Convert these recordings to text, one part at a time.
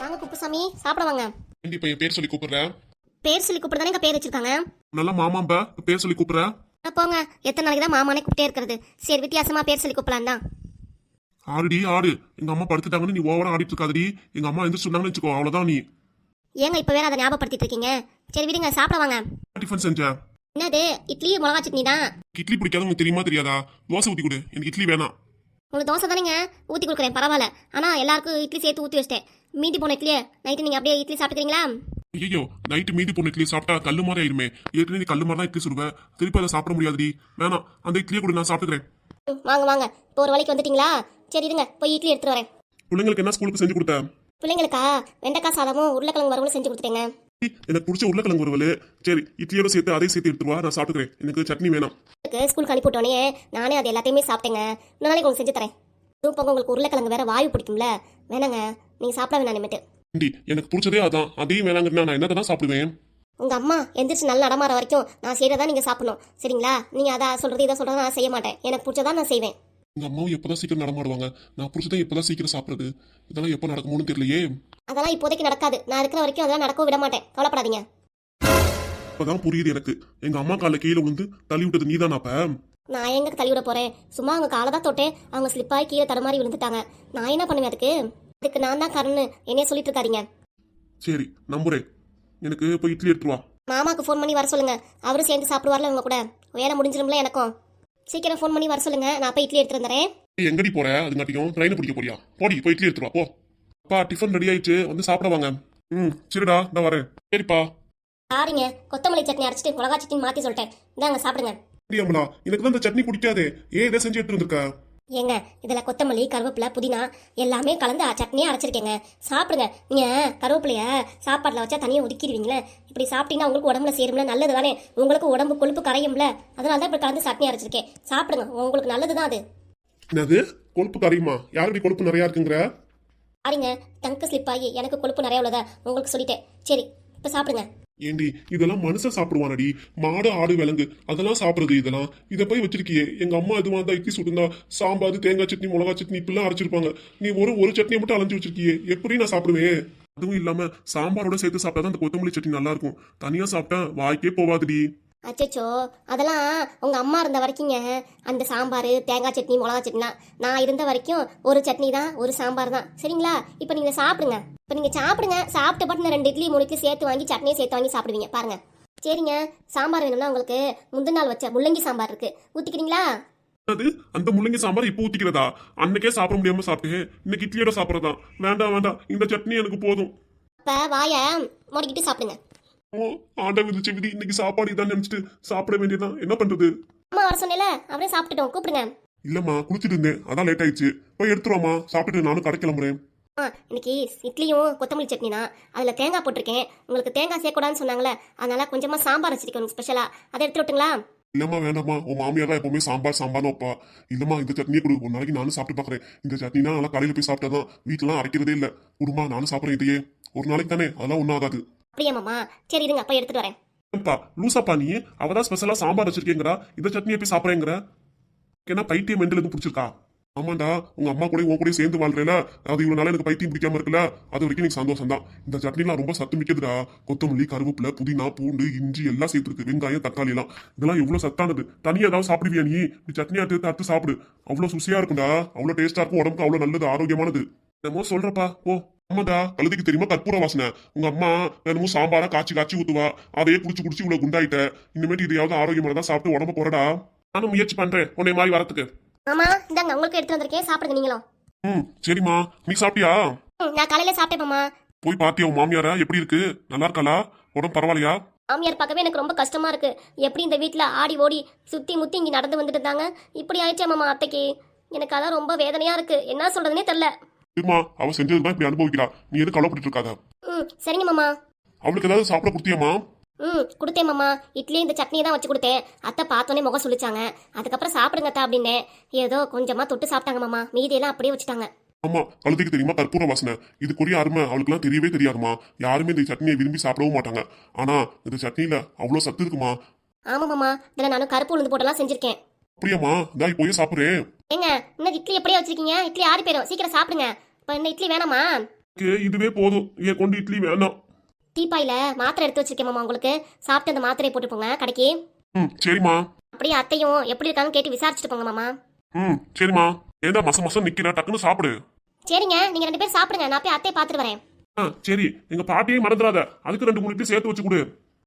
வாங்க குப்புசாமி சாப்பிட வாங்க. ஏண்டி பையன் பேர் சொல்லி கூப்பிடுறேன் பேர் சொல்லி கூப்பிட்டு பேர் வச்சிருக்காங்க? நல்லா மாமாம்பா பேர் சொல்லி கூப்பிடுற? அட போங்க எத்தனை நாளைக்கு தான் மாமானே கூப்பிட்டே இருக்கிறது? சரி வித்தியாசமா பேர் சொல்லி கூப்பிடலாம் தான் ஆடுடி ஆடு. எங்க அம்மா படுத்துட்டாங்கன்னு நீ ஓவரா ஆடிட்டு இருக்காதடி. எங்க அம்மா எந்திரிச்சு சொன்னாங்கன்னு வச்சுக்கோ அவ்வளவுதான் நீ. ஏங்க இப்போ வேற அதை ஞாபகப்படுத்திட்டு இருக்கீங்க? சரி விடுங்க சாப்பிட வாங்க. டிஃபன் செஞ்ச? என்னது? இட்லி மிளகா சட்னி தான்? இட்லி பிடிக்காத உனக்கு தெரியுமா தெரியாதா? தோசை ஊத்தி கொடு. எனக்கு இட்லி வேணாம். உங்களுக்கு தோசை தானேங்க? ஊற்றி கொடுக்குறேன் பரவாயில்ல. ஆனால் எல்லாருக்கும் இட்லி சேர்த்து ஊற்றி வச்சிட்டேன். மீதி போன இட்லியே நைட்டு நீங்கள் அப்படியே இட்லி சாப்பிட்டுக்கிறீங்களா? ஐயோ நைட்டு மீதி போன இட்லி சாப்பிட்டா கல்லு மாதிரி ஆயிருமே. ஏற்கனவே நீ கல்லு மாதிரி தான் இட்லி சுடுவேன் திருப்பி அதை சாப்பிட முடியாதுடி. வேணாம் அந்த இட்லியை கூட நான் சாப்பிட்டுக்கிறேன். வாங்க வாங்க. இப்போ ஒரு வழிக்கு வந்துட்டீங்களா? சரி இருங்க. போய் இட்லி எடுத்துட்டு வரேன். பிள்ளைங்களுக்கு என்ன ஸ்கூலுக்கு செஞ்சு கொடுத்த? பிள்ளைங்களுக்கா? வெண்டைக்காய் சாதமும் உருளைக்கிழங்கு வறுவலும் செஞ்சு கொடுத்துட்டேங்க. எனக்கு பிடிச்ச உருளைக்கிழங்கு வருவல் சரி இட்லியோட சேர்த்து அதையும் சேர்த்து எடுத்துருவா நான் சாப்பிட்டுக்கிறேன். எனக்கு சட்னி வேணாம். ஸ்கூலுக்கு அனுப்பிவிட்டோன்னே நானே அது எல்லாத்தையுமே சாப்பிட்டேங்க. இன்னொரு நாளைக்கு உங்களுக்கு செஞ்சு தரேன். இதுவும் போக உங்களுக்கு உருளைக்கிழங்கு வேற வாயு பிடிக்கும்ல. வேணாங்க நீங்கள் சாப்பிட வேணாம் நிமிட்டு ஏண்டி எனக்கு பிடிச்சதே அதான். அதையும் வேணாங்கன்னா நான் என்னத்தை தான் சாப்பிடுவேன்? உங்க அம்மா எந்திரிச்சு நல்லா நடமாற வரைக்கும் நான் செய்யறதா நீங்க சாப்பிடணும். சரிங்களா? நீங்க அதை சொல்றது இதை சொல்றதா நான் செய்ய மாட்டேன். எனக்கு பிடிச்சதா நான் செய்வேன். எங்க அம்மாவும் எப்பதான் சீக்கிரம் நடமாடுவாங்க? நான் பிடிச்சதான் எப்பதான் சீக்கிரம் சாப்பிடுறது. இதெல்லாம் எப்போ நடக்குமோன்னு தெரியலையே. அதெல்லாம் இப்போதைக்கு நடக்காது. நான் இருக்கிற வரைக்கும் அதெல்லாம் நடக்கவும் விட மாட்டேன். கவலைப்படாதீங்க. இப்பதான் புரியுது எனக்கு. எங்க அம்மா கால கீழே விழுந்து தள்ளி விட்டது நீதான் அப்ப நான் எங்க தள்ளி விட போறேன்? சும்மா அவங்க காலை தான் தொட்டேன். அவங்க ஸ்லிப்பாகி கீழே தடுமாறி விழுந்துட்டாங்க. நான் என்ன பண்ணுவேன் அதுக்கு? அதுக்கு நான் தான் காரணம்னு என்னைய சொல்லிட்டு இருக்காதீங்க. சரி நம்புறேன். எனக்கு போய் இட்லி எடுத்துட்டு வா. மாமாக்கு ஃபோன் பண்ணி வர சொல்லுங்க. அவரும் சேர்ந்து சாப்பிடுவார்ல உங்க கூட. வேலை முடிஞ்சிரும்ல எனக்கும். சீக்கிரம் ஃபோன் பண்ணி வர சொல்லுங்க. நான் போய் இட்லி எடுத்துட்டு வந்துடுறேன். ஏய், எங்கடி போற? அதுங்காட்டியும் ட்ரெயினை பிடிக்க போறியா? போடி போய் இட்லி எடுத்துட்டு வா போ. அப்பா டிஃபன் ரெடி ஆயிடுச்சு. வந்து சாப்பிட வாங்க. ம் சரிடா நான் வரேன். சரிப்பா. சாரிங்க கொத்தமல்லி சட்னி அரைச்சிட்டு மிளகா சட்னி மாற்றி சொல்லிட்டேன். இந்தாங்க சாப்பிடுங்க. அம்மலா எனக்கு தான் இந்த சட்னி பிடிக்காதே. ஏன் இதை செஞ்சு எடுத்துட்டு வந்திருக்க? ஏங்க இதில் கொத்தமல்லி கருவேப்பிலை புதினா எல்லாமே கலந்து சட்னியாக அரைச்சிருக்கேங்க. சாப்பிடுங்க. நீங்கள் கருவேப்பிலைய சாப்பாட்டில் வச்சா தனியாக ஒதுக்கிடுவீங்களே. இப்படி சாப்பிட்டீங்கன்னா உங்களுக்கு உடம்புல சேரும்ல. நல்லது தானே உங்களுக்கு உடம்பு கொழுப்பு கரையும்ல. அதனால தான் இப்படி கலந்து சட்னி அரைச்சிருக்கேன். சாப்பிடுங்க. உங்களுக்கு நல்லது தான் அது. என்னது? கொழுப்பு கரையுமா? யாருடைய கொழுப்பு நிறையா இருக்குங்கிற? பாருங்க டங்கு ஸ்லிப் ஆகி எனக்கு கொழுப்பு நிறைய உள்ளதா? உங்களுக்கு சொல்லிட்டேன். சரி இப்போ சாப்பிடுங்க. ஏண்டி இதெல்லாம் மனுஷன் சாப்பிடுவானடி. மாடு ஆடு விலங்கு அதெல்லாம் சாப்பிடுறது இதெல்லாம். இதை போய் வச்சிருக்கியே. எங்க அம்மா எதுவும் தான் இட்லி சுட்டுந்தா சாம்பார் தேங்காய் சட்னி மிளகா சட்னி இப்படிலாம் அரைச்சிருப்பாங்க. நீ ஒரு ஒரு சட்னியை மட்டும் அலைஞ்சு வச்சிருக்கியே. எப்படி நான் சாப்பிடுவேன்? அதுவும் இல்லாம சாம்பாரோட சேர்த்து சாப்பிட்டா தான் அந்த கொத்தமல்லி சட்னி நல்லா இருக்கும். தனியா சாப்பிட்டா வாய்க்கே போவாதுடி. அச்சச்சோ அதெல்லாம் உங்கள் அம்மா இருந்த வரைக்குங்க. அந்த சாம்பார் தேங்காய் சட்னி மிளகா சட்னிலாம் நான் இருந்த வரைக்கும் ஒரு சட்னி தான் ஒரு சாம்பார் தான். சரிங்களா? இப்போ நீங்கள் சாப்பிடுங்க. இப்போ நீங்கள் சாப்பிடுங்க. சாப்பிட்ட பட்டு ரெண்டு இட்லி மூணு இட்லி சேர்த்து வாங்கி சட்னியை சேர்த்து வாங்கி சாப்பிடுவீங்க. பாருங்க. சரிங்க. சாம்பார் வேணும்னா உங்களுக்கு முந்தின நாள் வச்ச முள்ளங்கி சாம்பார் இருக்கு. ஊற்றிக்கிறீங்களா அது அந்த முள்ளங்கி சாம்பார் இப்போ ஊத்திக்கிறதா? அன்னைக்கே சாப்பிட முடியாம சாப்பிட்டேன். இன்னைக்கு இட்லியோட சாப்பிடறதா வேண்டாம் வேண்டாம். இந்த சட்னி எனக்கு போதும். இப்போ வாயை மூடிக்கிட்டு சாப்பிடுங்க. ஓ ஆண்ட விதிச்ச விதி இன்னைக்கு சாப்பாடு இதான் நினைச்சிட்டு சாப்பிட வேண்டியதுதான். என்ன பண்றது? அம்மா வர சொன்னேல அப்படியே சாப்பிட்டுட்டோம் கூப்பிடுங்க. இல்லம்மா குளிச்சிட்டு இருந்தேன். அதான் லேட் ஆயிடுச்சு. போய் எடுத்துருவாமா சாப்பிட்டுட்டு நானும் கடை கிளம்புறேன். ஆ இன்னைக்கு இட்லியும் கொத்தமல்லி சட்னி தான். அதில் தேங்காய் போட்டிருக்கேன். உங்களுக்கு தேங்காய் சேர்க்கூடாதுன்னு சொன்னாங்களே அதனால கொஞ்சமாக சாம்பார் வச்சிருக்கேன் ஸ்பெஷலாக அதை எடுத்து விட்டுங்களா இல்லம்மா வேண்டாம்மா. உன் மாமியார் தான் எப்பவுமே சாம்பார் சாம்பார்னு வைப்பா. இல்லம்மா இந்த சட்னியே கொடு ஒரு நாளைக்கு நானும் சாப்பிட்டு பார்க்கறேன் இந்த சட்னினா நல்லா கடையில் போய் சாப்பிட்டாதான் வீட்டுலாம் அரைக்கிறதே இல்லை. குடுமா நானும் சாப்பிட்றேன் இதையே. ஒரு நாளைக்கு தானே? அதெல்லாம் ஒன்றும் ஆகாது. பிரியமாமா சரி இருங்க அப்போ எடுத்துட்டு வரேன். ஏன்பா லூசாப்பா நீ. அவதான் ஸ்பெஷலா சாம்பார் வச்சிருக்கேங்கிறா இந்த சட்னி எப்படி சாப்பிட்றேங்கிற? ஏன்னா பைத்தியம் மெண்டல் எதுவும் பிடிச்சிருக்கா? ஆமாண்டா உங்க அம்மா கூட உன் கூட சேர்ந்து வாழ்றேல. அது இவ்வளவு நாளா எனக்கு பைத்தியம் பிடிக்காம இருக்குல்ல. அது வரைக்கும் எனக்கு சந்தோஷம் தான் இந்த சட்னிலாம் ரொம்ப சத்து மிக்கதுடா. கொத்தமல்லி கருவேப்பிலை புதினா பூண்டு இஞ்சி எல்லாம் சேர்த்துருக்கு. வெங்காயம் தக்காளி எல்லாம். இதெல்லாம் எவ்வளவு சத்தானது? தனியா ஏதாவது சாப்பிடுவியா நீ? நீ சட்னி அடுத்து அறுத்து சாப்பிடு. அவ்வளவு சுசியா இருக்கும்டா. அவ்வளவு டேஸ்டா இருக்கும். உடம்புக்கு அவ்வளவு நல்லது ஆரோக்கியமானது. என்னமோ சொல்றப்பா ஓ ஆமாடா கழுதைக்கு தெரியுமா? கற்பூர வாசனை. உங்க அம்மா என்னமோ சாம்பாரா காய்ச்சி காய்ச்சி ஊத்துவா. அதையே குடிச்சு குடிச்சு இவ்வளவு குண்டாயிட்ட. இனிமேட்டு இதையாவது ஆரோக்கியமானதா சாப்பிட்டு உடம்ப போறடா. நானும் முயற்சி பண்றேன் உன்னை மாதிரி வரத்துக்கு. மாமா இந்தாங்க உங்களுக்கு எடுத்து வந்திருக்கேன். சாப்பிடுங்க நீங்களும். ம் சரிம்மா. நீ சாப்பிட்டியா? நான் காலையில சாப்பிட்டேன் மாமா. போய் பாத்தியா உன் மாமியாரா? எப்படி இருக்கு? நல்லா இருக்காளா? உடம்பு பரவாயில்லையா? மாமியார் பார்க்கவே எனக்கு ரொம்ப கஷ்டமா இருக்கு. எப்படி இந்த வீட்டில் ஆடி ஓடி சுத்தி முத்தி இங்கே நடந்து வந்துட்டு இருந்தாங்க? இப்படி ஆயிடுச்சே மாமா அத்தைக்கு. எனக்கு அதான் ரொம்ப வேதனையா இருக்கு. என்ன சொல்றதுனே தெரில சரிம்மா அவ செஞ்சதுதான் இப்படி அனுபவிக்கிறா. நீ எதுவும் கவலைப்பட்டு இருக்காத? ம் சரிங்க மாமா. அவளுக்கு ஏதாவது சாப்பிட கொடுத்தியாமா ம் கொடுத்தேன் மாமா. இட்லி இந்த சட்னி தான் வச்சு கொடுத்தேன். அத்தை பார்த்தோன்னே முகம் சொல்லிச்சாங்க அதுக்கப்புறம் சாப்பிடுங்க அத்தா அப்படின்னேன் ஏதோ கொஞ்சமா தொட்டு சாப்பிட்டாங்க மாமா. மீதியெல்லாம் அப்படியே வச்சுட்டாங்க. ஆமா கழுதைக்கு தெரியுமா? கற்பூர வாசனை. இதுக்குரிய அருமை அவளுக்குலாம் தெரியவே தெரியாதுமா யாருமே இந்த சட்னியை விரும்பி சாப்பிடவும் மாட்டாங்க. ஆனா இந்த சட்னியில அவ்வளவு சத்து இருக்குமா? ஆமா மாமா. இதில் நானும் கருப்பு உளுந்து போட்டெல்லாம் செஞ்சிருக்கேன். அப்படியாம்மா? இந்தா போய் சாப்பிடுறேன் ஏங்க இன்னும் இட்லி எப்படியே வச்சிருக்கீங்க? இட்லி ஆறி போயிடும் சீக்கிரம் சாப்பிடுங்க. இப்போ என்ன இட்லி வேணாமா? எனக்கு இதுவே போதும். ஏன் கொண்டு இட்லி வேணாம். டீப்பாயில மாத்திரை எடுத்து வச்சிருக்கேன் மாமா உங்களுக்கு. சாப்பிட்டு அந்த மாத்திரையை போட்டு போங்க கடைக்கு. ம் சரிம்மா. அப்படியே அத்தையும் எப்படி இருக்காங்கன்னு கேட்டு விசாரிச்சுட்டு போங்க மாமா. ம் சரிம்மா. ஏண்டா மசம் மசம் நிக்கிற? டக்குன்னு சாப்பிடு. சரிங்க நீங்க ரெண்டு பேரும் சாப்பிடுங்க. நான் போய் அத்தையை பார்த்துட்டு வரேன். ஆ சரி. எங்க பாட்டியே மறந்துடாத. அதுக்கு ரெண்டு மூணு இட்லி சேர்த்து வச்சு கொடு.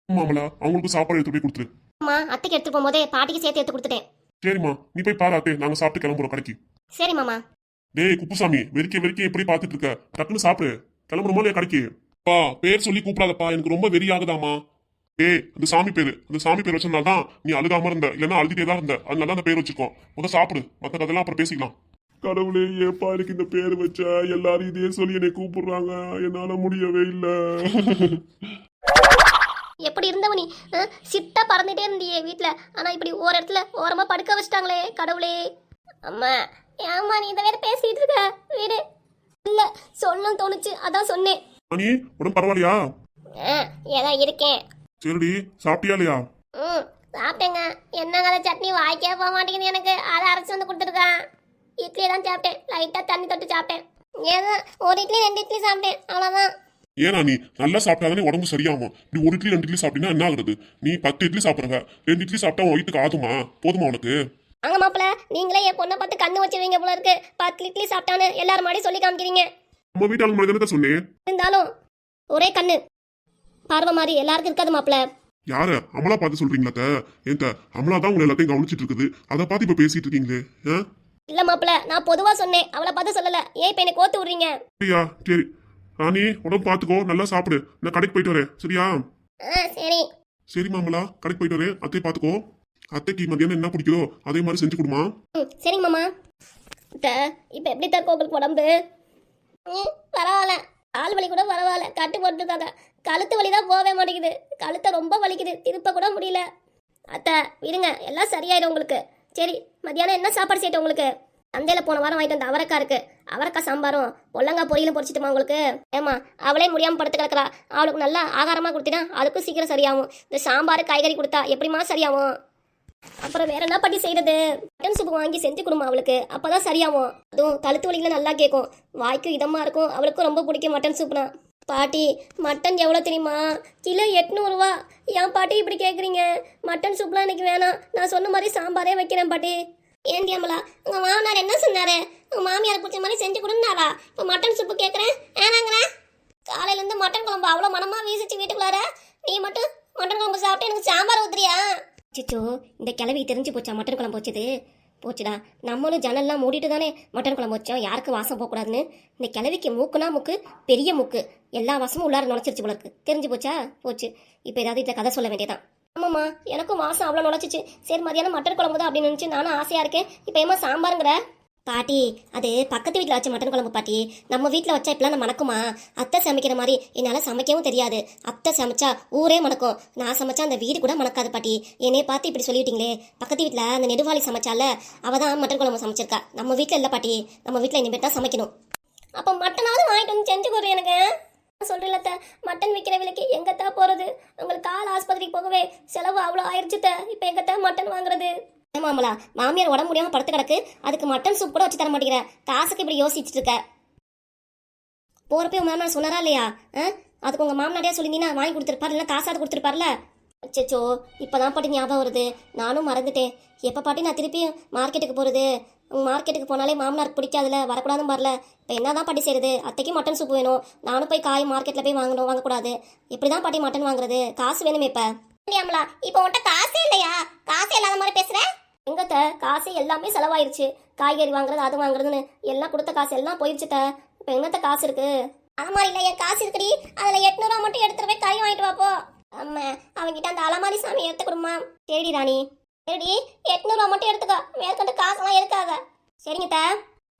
மாமலா அவங்களுக்கு சாப்பாடு எடுத்து போய் கொடுத்துரு அம்மா அத்தைக்கு எடுத்து போகும்போதே பாட்டிக்கு சேர்த்து எடுத்து கொடுத்துட்டேன். சரிம்மா. நீ போய் பாராத்தே நாங்க சாப்பிட்டு கிளம்புறோம் கடைக்கு. சரி மாமா. டேய் குப்புசாமி வெறிக்க வெறிக்க எப்படி பாத்துட்டு இருக்க. டக்குன்னு சாப்பிடு. கிளம்புறமோ இல்லையா கடைக்கு? பா பேர் சொல்லி கூப்பிடாதப்பா. எனக்கு ரொம்ப வெறி ஆகுதாமா ஏய் அந்த சாமி பேரு அந்த சாமி பேர் வச்சதுனால தான் நீ அழுகாம இருந்த இல்லைன்னா அழுதுட்டே தான் இருந்த. அதனால தான் அந்த பேர் வச்சிருக்கோம். முதல் சாப்பிடு. மற்ற கதெல்லாம் அப்புறம் பேசிக்கலாம். கடவுளே ஏப்பா எனக்கு இந்த பேர் வச்ச? எல்லாரும் இதே சொல்லி என்னை கூப்பிடுறாங்க. என்னால முடியவே இல்லை. எப்படி இருந்தவ நீ சிட்டா பறந்துட்டே இருந்தியே வீட்டுல ஆனா இப்படி ஒரு இடத்துல ஓரமா படுக்க வச்சிட்டாங்களே கடவுளே. அம்மா ஏம்மா நீ இந்த வேற பேசிட்டு இருக்க? வீடு. இல்ல சொல்லணும் தோணுச்சு. அதான் சொன்னேன். அனி உடம்பு பரவாயில்லையா? அஹ், ஏதோ இருக்கேன். சரிடி சாப்பிட்டியா இல்லையா? ம் சாப்பிட்டேங்க. என்னங்க அந்த சட்னி வாய்க்கே போக மாட்டேங்குது எனக்கு. அதை அரைச்சு வந்து கொடுத்துருக்கான். இட்லி தான் சாப்பிட்டேன். லைட்டாக தண்ணி தொட்டு சாப்பிட்டேன். ஏதோ ஒரு இட்லி ரெண்டு இட்லி சாப்பிட்டேன். அவ்வளோதான் ஏனா நீ நல்லா சாப்பிட்டாதானே உடம்பு சரியாகும். இப்படி ஒரு இட்லி ரெண்டு இட்லி சாப்பிட்டீங்கன்னா என்ன ஆகுறது? நீ பத்து இட்லி சாப்பிடுற ரெண்டு இட்லி சாப்பிட்டா உன் வயிற்றுக்கு ஆகுமா? போதுமா உனக்கு? அங்க மாப்பிள நீங்களே என் பொண்ணை பார்த்து கண்ணு வச்சிருவீங்க போல இருக்கு. பத்து இட்லி சாப்பிட்டான்னு எல்லாரும் முன்னாடி சொல்லி காமிக்கிறீங்க. நம்ம வீட்டாளு மாதிரி தானே சொன்னேன். இருந்தாலும் ஒரே கண்ணு. பார்வை மாதிரி எல்லாருக்கும் இருக்காது மாப்பிள யார? அமலா பார்த்து சொல்றீங்களா அத்தை? ஏங்க அமலா தான் உங்களை எல்லாத்தையும் கவனிச்சிட்டு இருக்குது. அதை பார்த்து இப்ப பேசிட்டு இருக்கீங்களே? இல்ல மாப்பிள நான் பொதுவா சொன்னேன். அவளை பார்த்து சொல்லல. ஏன் இப்ப என்னை கோத்து விடுறீங்க? சரியா? சரி. ராணி உடம்பு பார்த்துக்கோ. நல்லா சாப்பிடு. நான் கடைக்கு போயிட்டு வரேன். சரியா? சரி. சரி மாமலா கடைக்கு போயிட்டு வரேன். அத்தையை பார்த்துக்கோ. அத்தைக்கு மதியானம் என்ன பிடிக்குதோ அதே மாதிரி செஞ்சு கொடுமா. ம் சரிங்க மாமா. அத்தை, இப்ப எப்படி தான் உங்களுக்கு உடம்பு? ம் பரவாயில்ல. கால் வலி கூட பரவாயில்ல. கட்டு போட்டுருக்காங்க கழுத்து வலி தான் போகவே மாட்டேங்குது. கழுத்தை ரொம்ப வலிக்குது. திருப்ப கூட முடியல. அத்தை விடுங்க. எல்லாம் சரியாயிடும் உங்களுக்கு. சரி மத்தியானம் என்ன சாப்பாடு செய்யட்டும் உங்களுக்கு? சந்தையில் போன வாரம் வாங்கிட்டு வந்த அவரைக்காய் இருக்கு. அவரைக்காய் சாம்பாரும் பொல்லங்காய் பொரியலும் பொரிச்சிட்டுமா உங்களுக்கு? ஏமா அவளே முடியாமல் படுத்து கிடக்குறா. அவளுக்கு நல்லா ஆகாரமாக கொடுத்தினா அதுக்கும் சீக்கிரம் சரியாகும். இந்த சாம்பார் காய்கறி கொடுத்தா எப்படிமா சரியாகும்? அப்புறம் வேற என்ன பாட்டி செய்யறது மட்டன் சூப் வாங்கி செஞ்சு கொடுமா அவளுக்கு. அப்பதான் சரியாகும். அதுவும் கழுத்து வலியில நல்லா கேட்கும் வாய்க்கும் இதமா இருக்கும். அவளுக்கும் ரொம்ப பிடிக்கும் மட்டன் சூப்னா பாட்டி மட்டன் எவ்வளோ தெரியுமா? கிலோ எட்நூறுவா. ஏன் பாட்டி இப்படி கேட்குறீங்க மட்டன் சூப்லாம் எனக்கு வேணாம். நான் சொன்ன மாதிரி சாம்பாரே வைக்கிறேன் பாட்டி. ஏன் அம்மலா உங்கள் மாமனார் என்ன சொன்னார்? உங்கள் மாமியார் பிடிச்ச மாதிரி செஞ்சு கொடுனாரா இப்போ மட்டன் சூப்பு கேட்குறேன் ஏனாங்கிறேன் காலையிலேருந்து மட்டன் குழம்பு அவ்வளோ மனமாக வீசிச்சு வீட்டுக்குள்ளார? நீ மட்டும் மட்டன் குழம்பு சாப்பிட்டு எனக்கு சாம்பார் ஊத்துறியா? சிச்சோ இந்த கிளவி தெரிஞ்சு போச்சா மட்டன் குழம்பு வச்சது? போச்சுடா. நம்மளும் ஜன்னல்லாம் மூடிட்டு தானே மட்டன் குழம்பு வச்சோம். யாருக்கு வாசம் போகக்கூடாதுன்னு? இந்த கிளவிக்கு மூக்குனா மூக்கு பெரிய மூக்கு. எல்லா வாசமும் உள்ளார நுழைச்சிருச்சு போல இருக்கு. தெரிஞ்சு போச்சா? போச்சு. இப்போ ஏதாவது இதில் கதை சொல்ல வேண்டியதான் ஆமாம்மா எனக்கும் வாசம் அவ்வளோ நுழைச்சிச்சு. சரி மதியானம் மட்டன் குழம்பு தான் அப்படின்னு நினச்சி நானும் ஆசையாக இருக்கேன். இப்போ ஏமா சாம்பாருங்கிற? பாட்டி அது பக்கத்து வீட்டில் வச்ச மட்டன் குழம்பு பாட்டி. நம்ம வீட்டில் வச்சா இப்பெல்லாம் மணக்குமா? அத்தை சமைக்கிற மாதிரி என்னால் சமைக்கவும் தெரியாது. அத்தை சமைச்சா ஊரே மணக்கும். நான் சமைச்சா அந்த வீடு கூட மணக்காது பாட்டி. என்னைய பார்த்து இப்படி சொல்லிட்டீங்களே. பக்கத்து வீட்டில் அந்த நெடுவாளி சமைச்சால அவ தான் மட்டன் குழம்பு சமைச்சிருக்கா. நம்ம வீட்டில் இல்லை பாட்டி. நம்ம வீட்டில் இனிமேல் தான் சமைக்கணும். அப்போ மட்டனாவது வாங்கிட்டு வந்து செஞ்சு கொடுறேன் எனக்கு. சொல்றேன்ல மட்டன் விற்கிற விலைக்கு எங்கத்தான் போறது? உங்களுக்கு கால் ஆஸ்பத்திரிக்கு போகவே செலவு அவ்வளோ ஆயிடுச்சு இப்போ எங்கத்தா மட்டன் வாங்குறது? மாமலா மாமியார் உடம்பு முடியாம படுத்து கிடக்கு. அதுக்கு மட்டன் சூப் கூட வச்சு தர மாட்டேங்கிற. காசுக்கு இப்படி யோசிச்சுட்டு இருக்க. போறப்ப உங்க மாமனார் சொன்னாரா இல்லையா? ஆ? அதுக்கு உங்க மாமனாரியா சொல்லியிருந்தீங்கன்னா வாங்கி கொடுத்துருப்பாரு இல்லை காசாவது கொடுத்துருப்பார்ல? அச்சோ இப்பதான் பாட்டி ஞாபகம் வருது. நானும் மறந்துட்டேன். எப்போ பாட்டி நான் திருப்பி மார்க்கெட்டுக்கு போகிறது மார்க்கெட்டுக்கு போனாலே மாமனாருக்கு பிடிக்காதுல வரக்கூடாதுன்னு வரல இப்போ என்னதான் பாட்டி செய்யுது அத்தைக்கு மட்டன் சூப் வேணும். நானும் போய் காய் மார்க்கெட்டில் போய் வாங்கணும் வாங்கக்கூடாது. இப்படி தான் பாட்டி மட்டன் வாங்குறது? காசு வேணுமே இப்போ. இப்போ உன்ட்ட காசே இல்லையா? காசு இல்லாத மாதிரி பேசுகிறேன் எங்கத்த? காசு எல்லாமே செலவாயிருச்சு. காய்கறி வாங்குறது அது வாங்குறதுன்னு எல்லாம் கொடுத்த காசு எல்லாம் போயிருச்சுட்ட. இப்போ எங்கத்த காசு இருக்கு? அலமாரி இல்ல என் காசு இருக்குடி. அதுல எட்நூறுவா மட்டும் எடுத்துட்டு போய் காய் வாங்கிட்டு வாப்போ. அம்மா அவங்கிட்ட அந்த அலமாரி சாமி எடுத்து கொடுமா சரிடி ராணி. சரிடி எட்நூறுவா மட்டும் எடுத்துக்கோ. மேற்கொண்டு காசெல்லாம் இருக்காத சரிங்க த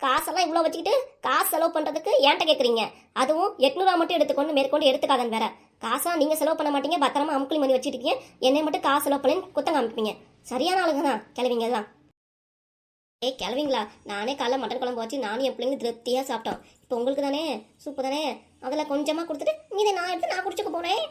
காசெல்லாம் இவ்வளோ வச்சுக்கிட்டு காசு செலவு பண்ணுறதுக்கு ஏன்ட்ட கேட்குறீங்க அதுவும் எட்நூறுவா மட்டும் எடுத்துக்கொண்டு மேற்கொண்டு எடுத்துக்காதன்னு வேற. காசாக நீங்கள் செலவு பண்ண மாட்டீங்க. பத்திரமா அமுக்குலி மணி வச்சுருக்கீங்க என்னை மட்டும் காசு செலவு பண்ணி குத்தம் காமிப்பீங்க. சரியான ஆளுங்க தான் கிளவிங்க எல்லாம். ஏய் கிளவிங்களா நானே காலைல மட்டன் குழம்பு வச்சு நானும் என் பிள்ளைங்க திருப்தியாக சாப்பிட்டோம். இப்போ உங்களுக்கு தானே? சூப்பு தானே? அதில் கொஞ்சமாக கொடுத்துட்டு மீதை நான் எடுத்து நான் குடிச்சுக்க போனேன்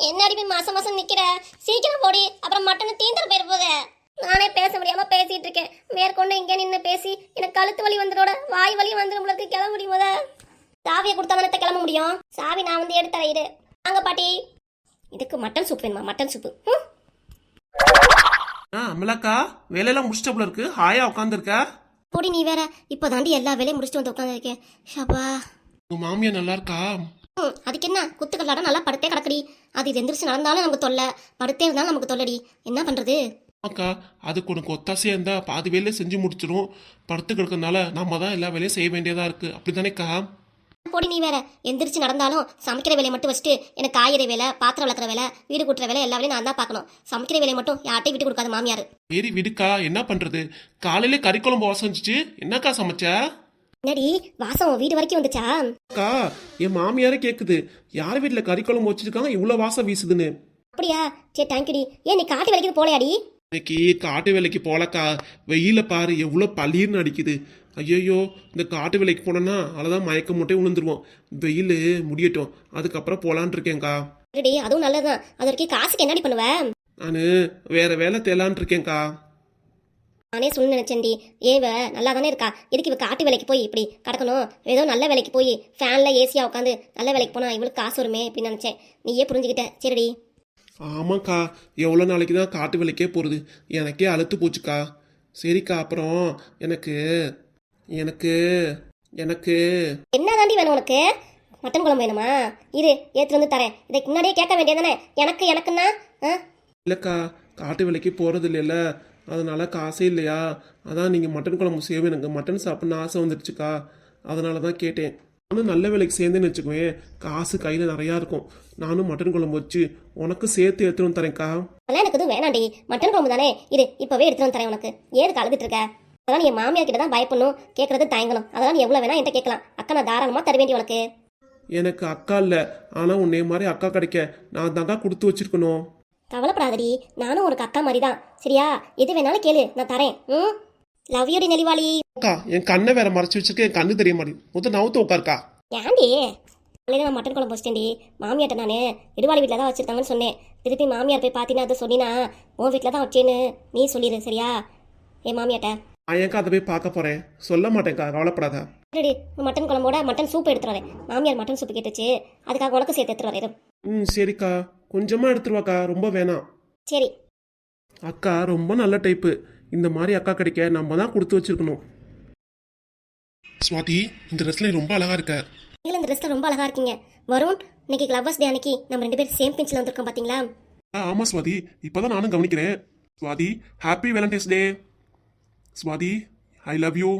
என்னடி போய் மாசம் மாசம் நிக்கிற? சீக்கிரம் போடி அப்புறம் மட்டன் தீந்துட போயிரு போதே நானே பேச முடியாம பேசிட்டு இருக்கேன். மேற்கொண்டு இங்கே நின்று பேசி எனக்கு கழுத்து வலி வந்துடோட வாய் வலி வந்துடும் உங்களுக்கு கிளம்ப முடியும் போத சாவியை கொடுத்தா தானே கிளம்ப முடியும்? சாவி நான் வந்து எடுத்து இரு. வாங்க பாட்டி. இதுக்கு மட்டன் சூப் வேணுமா? Mutton soup. ம் ஆ அமலாக்கா வேலையெல்லாம் முடிச்சிட்ட போல இருக்கு. ஹாயா உட்காந்துருக்க பொடி நீ வேற இப்போ தாண்டி எல்லா வேலையும் முடிச்சுட்டு வந்து உட்காந்துருக்கேன் ஷபா. உங்க மாமியா நல்லா இருக்கா? ம் அதுக்கு என்ன? குத்துக்கல்லாட நல்லா படுத்தே கிடக்குடி. அது இது எந்திரிச்சு நடந்தாலும் நமக்கு தொல்லை. படுத்தே இருந்தாலும் நமக்கு தொல்லடி. என்ன பண்றது? அக்கா அதுக்கு உனக்கு ஒத்தாசையா இருந்தா பாதி வேலையை செஞ்சு முடிச்சிடும் படுத்து கிடக்கறதுனால நம்ம தான் எல்லா வேலையும் செய்ய வேண்டியதா இருக்கு. அப்படிதானேக்கா பொடி நீ வேற. எந்திரிச்சு நடந்தாலும் சமைக்கிற வேலையை மட்டும் வச்சுட்டு எனக்கு காய்கறி வேலை பாத்திரம் வளர்க்குற வேலை வீடு கூட்டுற வேலை எல்லா வேலையும் நான் தான் பார்க்கணும். சமைக்கிற வேலையை மட்டும் யார்ட்டையும் விட்டு கொடுக்காத மாமியார். சரி விடுக்கா என்ன பண்றது? காலையிலே கறி குழம்பு வாசம் வந்துச்சு. என்னக்கா சமைச்ச? என்னடி வாசம் உன் வீடு வரைக்கும் வந்துச்சா? அக்கா என் மாமியாரே கேக்குது. யார் வீட்டுல கறி குழம்பு வச்சிருக்காங்க? இவ்வளவு வாசம் வீசுதுன்னு. அப்படியா? சரி தேங்க்யூடி ஏன் நீ காட்டு வேலைக்கு போலையாடி இன்னைக்கு காட்டு வேலைக்கு போலக்கா. வெயில பாரு எவ்வளவு பளிர்னு அடிக்குது. ஐயோ இந்த காட்டு வேலைக்கு போனோன்னா அவ்வளோதான் மயக்க மூட்டை விழுந்துருவோம் வெயில் முடியட்டும். அதுக்கப்புறம் போலான் இருக்கேன்க்கா. சரிடி அதுவும் நல்லதுதான் அது வரைக்கும் காசுக்கு என்னடி பண்ணுவ? நான் வேற வேலை தேலான் இருக்கேன்க்கா. நானே சொல்லி நினைச்சேன்டி. ஏவ நல்லா தானே இருக்கா? எதுக்கு இவ காட்டு வேலைக்கு போய் இப்படி கிடக்கணும்? ஏதோ நல்ல வேலைக்கு போய் ஃபேன்ல ஏசியா உட்காந்து நல்ல வேலைக்கு போனா இவளுக்கு காசு வருமே அப்படின்னு நினைச்சேன். நீயே புரிஞ்சுக்கிட்ட. சரிடி. ஆமாக்கா. எவ்வளோ நாளைக்கு தான் காட்டு வேலைக்கே போகிறது எனக்கே அழுத்து போச்சுக்கா. சரிக்கா அப்புறம் எனக்கு எனக்கு எனக்கு. என்ன தாண்டி வேணும் உனக்கு? மட்டன் குழம்பு வேணுமா? இரு ஏத்துட்டு வந்து தரேன். இதுக்கு முன்னாடியே கேட்க வேண்டியதானே எனக்கு எனக்குன்னா? ஆ? இல்லைக்கா காட்டு வேலைக்கு போகிறது இல்லைல்ல அதனால காசே இல்லையா? அதான் நீங்கள் மட்டன் குழம்பு செய்வே எனக்கு மட்டன் சாப்பிட்ணுன்னு ஆசை வந்துடுச்சுக்கா. அதனால தான் கேட்டேன். நானும் நல்ல வேலைக்கு சேர்ந்தேன்னு வச்சுக்குவேன் காசு கையில் நிறையா இருக்கும். நானும் மட்டன் குழம்பு வச்சு உனக்கு சேர்த்து எடுத்துட்டு வந்து தரேன்க்கா. அதெல்லாம் எனக்கு எதுவும் வேணாண்டி மட்டன் குழம்பு தானே. இரு இப்பவே எடுத்துட்டு வந்து தரேன் உனக்கு. ஏதுக்கு அழுதுட்டு இருக்க? அதெல்லாம் என் மாமியார் கிட்ட தான் பயப்படணும் கேட்கறது தயங்கணும். அதெல்லாம் நீ எவ்வளவு வேணா என்கிட்ட கேட்கலாம். அக்கா நான் தாராளமா தர வேண்டி உனக்கு. எனக்கு அக்கா இல்லை. ஆனால் உன்னை மாதிரி அக்கா கிடைக்க நான் தாங்க கொடுத்து வச்சிருக்கணும். கவலைப்படாதடி. நானும் உனக்கு அக்கா மாதிரி தான் சரியா? எது வேணாலும் கேளு. நான் தரேன். ம்? லவ் யூடி நெலிவாளி. அக்கா என் கண்ணை வேற மறைச்சு வச்சிருக்க. என் கண்ணு தெரிய மாட்டேங்குது. முதல் நவுத்து உட்காருக்கா? ஏன்டி? காலையில நான் மட்டன் குழம்பு வச்சிட்டேன்டி. மாமியார்ட்ட நான் இடுவாளி வீட்டில் தான் வச்சிருக்காங்கன்னு சொன்னேன். திருப்பி மாமியார் போய் பார்த்தீங்கன்னா அதை சொன்னினா உன் வீட்டில் தான் வச்சேன்னு நீ சொல்லிடு சரியா? என் மாமியார்ட்ட. நான் ஏன்க்கா அதை போய் பார்க்க போறேன்? சொல்ல மாட்டேன்க்கா கவலைப்படாத. ரெடி மட்டன் குழம்போட மட்டன் சூப் எடுத்துட்டு வரேன் மாமியார் மட்டன் சூப்பு கேட்டுச்சு. அதுக்காக உனக்கு சேர்த்து எடுத்துட்டு வரேன். ம் சரிக்கா. கொஞ்சமா எடுத்துருவாக்கா ரொம்ப வேணாம். சரி. அக்கா ரொம்ப நல்ல டைப்பு இந்த மாதிரி அக்கா கிடைக்க நம்ம தான் கொடுத்து வச்சிருக்கணும். ஸ்வாதி இந்த ட்ரெஸ்ல ரொம்ப அழகா இருக்க. நீங்களும் இந்த ட்ரெஸ்ல ரொம்ப அழகா இருக்கீங்க. வருண் இன்னைக்கு லவ்வர்ஸ் டே அன்னைக்கு நம்ம ரெண்டு பேரும் சேம் பெஞ்சில் வந்திருக்கோம் பாத்தீங்களா? ஆ ஆமா ஸ்வாதி இப்பதான் நானும் கவனிக்கிறேன். Swathi happy Valentine's day Swathi I love you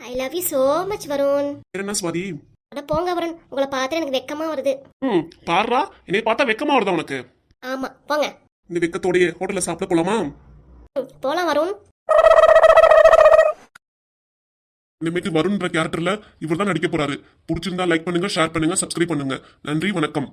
I love you so much Varun என்ன ஸ்வாதி அட போங்க வருண் உங்களை பார்த்து எனக்கு வெக்கமா வருது. ம் பாருடா. என்னை பார்த்தா வெக்கமா வருதா உனக்கு? ஆமா போங்க. இந்த வெக்கத்தோடயே ஹோட்டல்ல சாப்பிட போலாமா? போலாம் வருண் இனிமேட்டு வருண்ன்ற கேரக்டர்ல இவர் தான் நடிக்க போறாரு. பிடிச்சிருந்தா லைக் பண்ணுங்க ஷேர் பண்ணுங்க சப்ஸ்கிரைப் பண்ணுங்க. நன்றி வணக்கம்.